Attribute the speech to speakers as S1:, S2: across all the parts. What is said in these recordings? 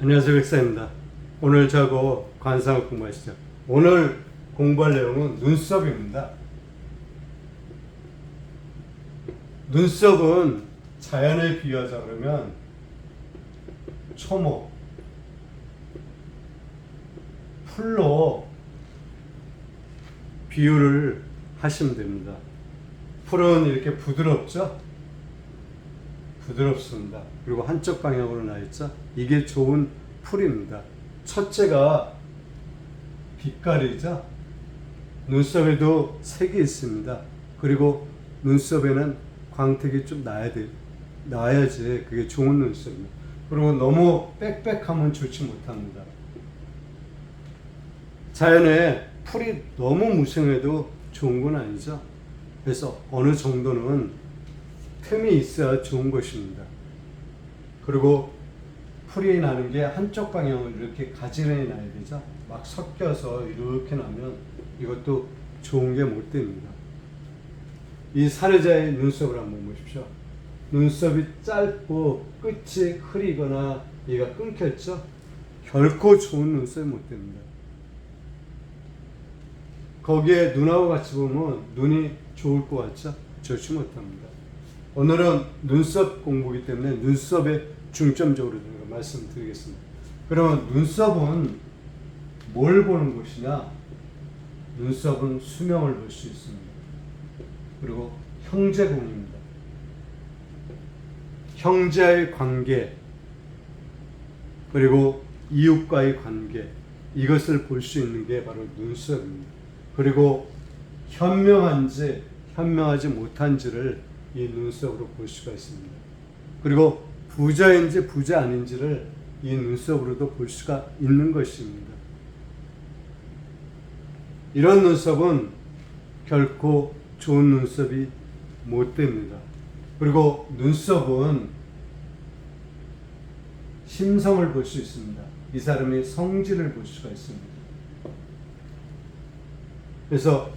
S1: 안녕하세요 백사입니다. 오늘 저하고 관상을 공부하시죠. 오늘 공부할 내용은 눈썹입니다. 눈썹은 자연에 비유하자 그러면 초목, 풀로 비유를 하시면 됩니다. 풀은 이렇게 부드럽죠? 부드럽습니다. 그리고 한쪽 방향으로 나 있죠? 이게 좋은 풀입니다. 첫째가 빛깔이죠? 눈썹에도 색이 있습니다. 그리고 눈썹에는 광택이 좀 나야 돼. 나야지 그게 좋은 눈썹입니다. 그리고 너무 빽빽하면 좋지 못합니다. 자연에 풀이 너무 무성해도 좋은 건 아니죠. 그래서 어느 정도는 틈이 있어야 좋은 것입니다. 그리고 풀이 나는 게 한쪽 방향으로 이렇게 가지런히 나야 되죠. 막 섞여서 이렇게 나면 이것도 좋은 게 못 됩니다. 이 사례자의 눈썹을 한번 보십시오. 눈썹이 짧고 끝이 흐리거나 얘가 끊겼죠? 결코 좋은 눈썹이 못 됩니다. 거기에 눈하고 같이 보면 눈이 좋을 것 같죠? 좋지 못합니다. 오늘은 눈썹 공부이기 때문에 눈썹에 중점적으로 말씀드리겠습니다. 그러면 눈썹은 뭘 보는 곳이냐? 눈썹은 수명을 볼 수 있습니다. 그리고 형제공입니다. 형제의 관계, 그리고 이웃과의 관계, 이것을 볼 수 있는 게 바로 눈썹입니다. 그리고 현명한지 현명하지 못한지를 이 눈썹으로 볼 수가 있습니다. 그리고 부자인지 부자 아닌지를 이 눈썹으로도 볼 수가 있는 것입니다. 이런 눈썹은 결코 좋은 눈썹이 못 됩니다. 그리고 눈썹은 심성을 볼 수 있습니다. 이 사람의 성질을 볼 수가 있습니다. 그래서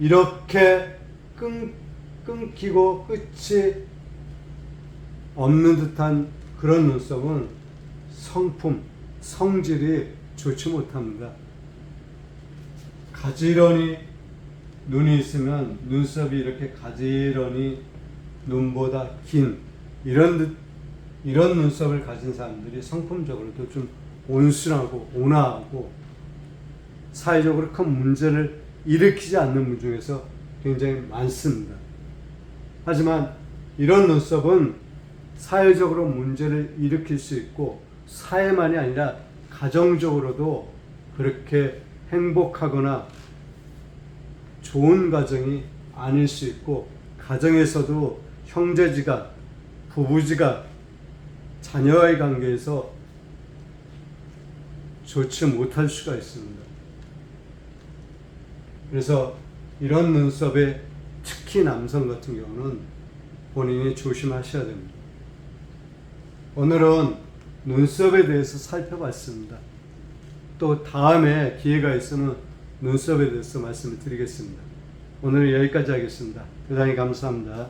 S1: 이렇게 끊, 끊기고 끝이 없는 듯한 그런 눈썹은 성품, 성질이 좋지 못합니다. 가지런히 눈이 있으면 눈썹이 이렇게 가지런히 눈보다 긴 이런 듯 이런 눈썹을 가진 사람들이 성품적으로도 좀 온순하고 온화하고 사회적으로 큰 문제를 일으키지 않는 분 중에서 굉장히 많습니다. 하지만 이런 눈썹은 사회적으로 문제를 일으킬 수 있고 사회만이 아니라 가정적으로도 그렇게 행복하거나 좋은 가정이 아닐 수 있고 가정에서도 형제지간, 부부지간, 자녀와의 관계에서 좋지 못할 수가 있습니다. 그래서 이런 눈썹에 특히 남성 같은 경우는 본인이 조심하셔야 됩니다. 오늘은 눈썹에 대해서 살펴봤습니다. 또 다음에 기회가 있으면 눈썹에 대해서 말씀을 드리겠습니다. 오늘 여기까지 하겠습니다. 대단히 감사합니다.